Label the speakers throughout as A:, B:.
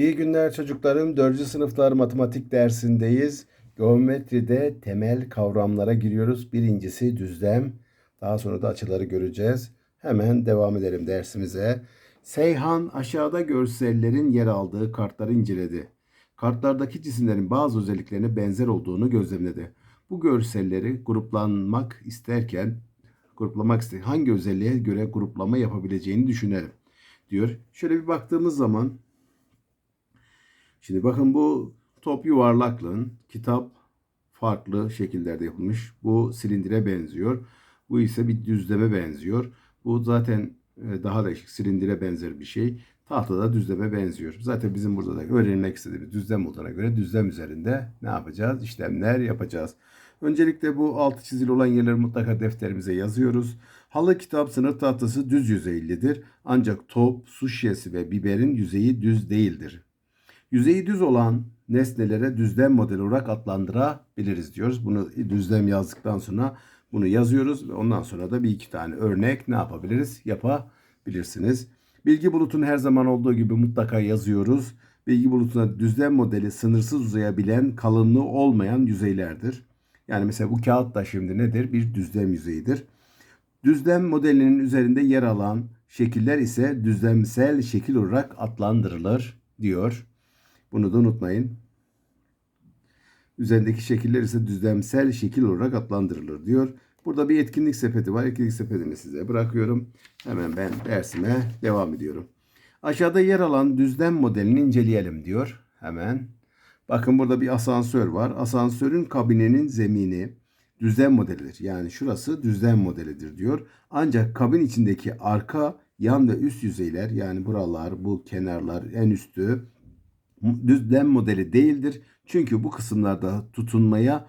A: İyi günler çocuklarım. 4. sınıflar matematik dersindeyiz. Geometride temel kavramlara giriyoruz. Birincisi düzlem. Daha sonra da açıları göreceğiz. Hemen devam edelim dersimize. Seyhan aşağıda görsellerin yer aldığı kartları inceledi. Kartlardaki cisimlerin bazı özelliklerine benzer olduğunu gözlemledi. Bu görselleri gruplanmak isterken gruplamak ister hangi özelliğe göre gruplama yapabileceğini düşünelim diyor. Şöyle bir baktığımız zaman Şimdi bakın bu top yuvarlaklığın kitap farklı şekillerde yapılmış. Bu silindire benziyor. Bu ise bir düzleme benziyor. Bu zaten e, daha değişik silindire benzer bir şey. Tahtada düzleme benziyor. Zaten bizim burada da öğrenmek istediğimiz düzlem olduğuna göre düzlem üzerinde ne yapacağız? İşlemler yapacağız. Öncelikle bu altı çizili olan yerleri mutlaka defterimize yazıyoruz. Halı kitap sınır tahtası düz yüzeylidir. Ancak top, su şişesi ve biberin yüzeyi düz değildir. Yüzeyi düz olan nesnelere düzlem modeli olarak adlandırabiliriz diyoruz. Bunu düzlem yazdıktan sonra bunu yazıyoruz ve ondan sonra da bir iki tane örnek ne yapabiliriz? Yapabilirsiniz. Bilgi bulutunu her zaman olduğu gibi mutlaka yazıyoruz. Bilgi bulutuna düzlem modeli sınırsız uzayabilen, kalınlığı olmayan yüzeylerdir. Yani mesela bu kağıt da şimdi nedir? Bir düzlem yüzeyidir. Düzlem modelinin üzerinde yer alan şekiller ise düzlemsel şekil olarak adlandırılır diyor. Bunu da unutmayın. Üzerindeki şekiller ise düzlemsel şekil olarak adlandırılır diyor. Burada bir etkinlik sepeti var. Etkinlik sepetini size bırakıyorum. Hemen ben dersime devam ediyorum. Aşağıda yer alan düzlem modelini inceleyelim diyor. Hemen. Bakın burada bir asansör var. Asansörün kabinenin zemini düzlem modelidir. Yani şurası düzlem modelidir diyor. Ancak kabin içindeki arka, yan ve üst yüzeyler yani buralar, bu kenarlar, en üstü düzlem modeli değildir. Çünkü bu kısımlarda tutunmaya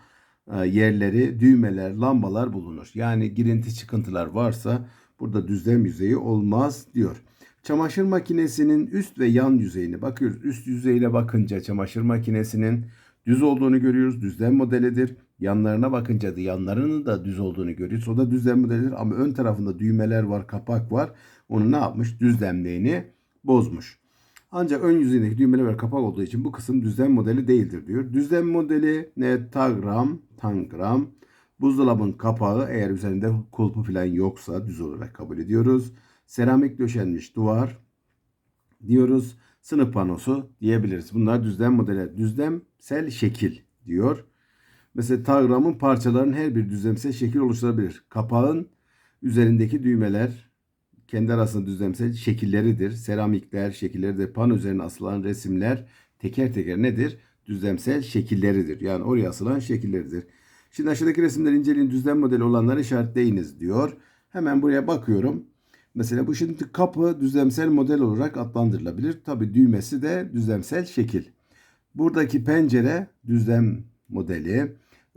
A: e, yerleri, düğmeler, lambalar bulunur. Yani girinti çıkıntılar varsa burada düzlem yüzeyi olmaz diyor. Çamaşır makinesinin üst ve yan yüzeyine bakıyoruz. Üst yüzeyine bakınca çamaşır makinesinin düz olduğunu görüyoruz. Düzlem modelidir. Yanlarına bakınca da yanlarının da düz olduğunu görüyoruz. O da düzlem modelidir ama ön tarafında düğmeler var, kapak var. Onu ne yapmış? Düzlemliğini bozmuş. Ancak ön yüzeyindeki düğmeler kapak olduğu için bu kısım düzlem modeli değildir diyor. Düzlem modeli ne? Tagram, tangram. Buzdolabın kapağı eğer üzerinde kulpu falan yoksa düz olarak kabul ediyoruz. Seramik döşenmiş duvar diyoruz. Sınıf panosu diyebiliriz. Bunlar düzlem modeli. Düzlemsel şekil diyor. Mesela tagramın parçalarının her bir düzlemsel şekil oluşturabilir. Kapağın üzerindeki düğmeler kendi arasında düzlemsel şekilleridir. Seramikler şekilleridir. Pan üzerine asılan resimler teker teker nedir? Düzlemsel şekilleridir. Yani oraya asılan şekilleridir. Şimdi aşağıdaki resimleri inceleyin düzlem modeli olanları işaretleyiniz diyor. Hemen buraya bakıyorum. Mesela bu şimdi kapı düzlemsel model olarak adlandırılabilir. Tabi düğmesi de düzlemsel şekil. Buradaki pencere düzlem modeli.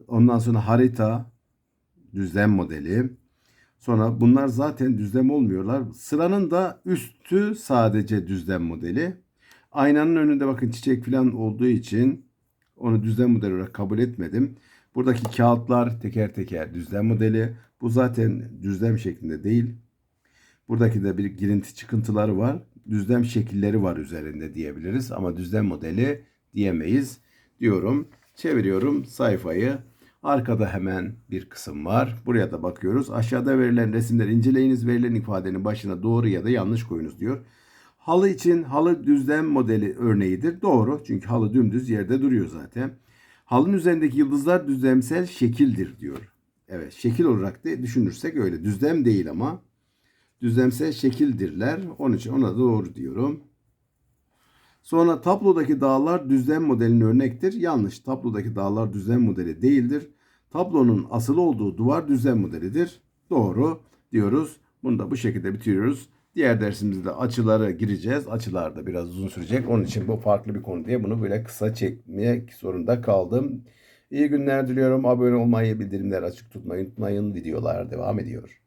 A: Ondan sonra harita düzlem modeli. Sonra bunlar zaten düzlem olmuyorlar. Sıranın da üstü sadece düzlem modeli. Aynanın önünde bakın çiçek falan olduğu için onu düzlem modeli olarak kabul etmedim. Buradaki kağıtlar teker teker düzlem modeli. Bu zaten düzlem şeklinde değil. Buradaki de bir girinti çıkıntıları var. Düzlem şekilleri var üzerinde diyebiliriz ama düzlem modeli diyemeyiz diyorum. Çeviriyorum sayfayı. Arkada hemen bir kısım var. Buraya da bakıyoruz. Aşağıda verilen resimleri inceleyiniz. Verilen ifadenin başına doğru ya da yanlış koyunuz diyor. Halı için halı düzlem modeli örneğidir. Doğru. Çünkü halı dümdüz yerde duruyor zaten. Halının üzerindeki yıldızlar düzlemsel şekildir diyor. Evet şekil olarak da düşünürsek öyle. Düzlem değil ama düzlemsel şekildirler. Onun için ona doğru diyorum. Sonra tablodaki dağlar düzlem modelinin örnektir. Yanlış. Tablodaki dağlar düzlem modeli değildir. Tablonun asılı olduğu duvar düzlem modelidir. Doğru diyoruz. Bunu da bu şekilde bitiriyoruz. Diğer dersimizde açılara gireceğiz. Açılar da biraz uzun sürecek. Onun için bu farklı bir konu diye bunu böyle kısa çekmek zorunda kaldım. İyi günler diliyorum. Abone olmayı, bildirimleri açık tutmayı unutmayın. Videolar devam ediyor.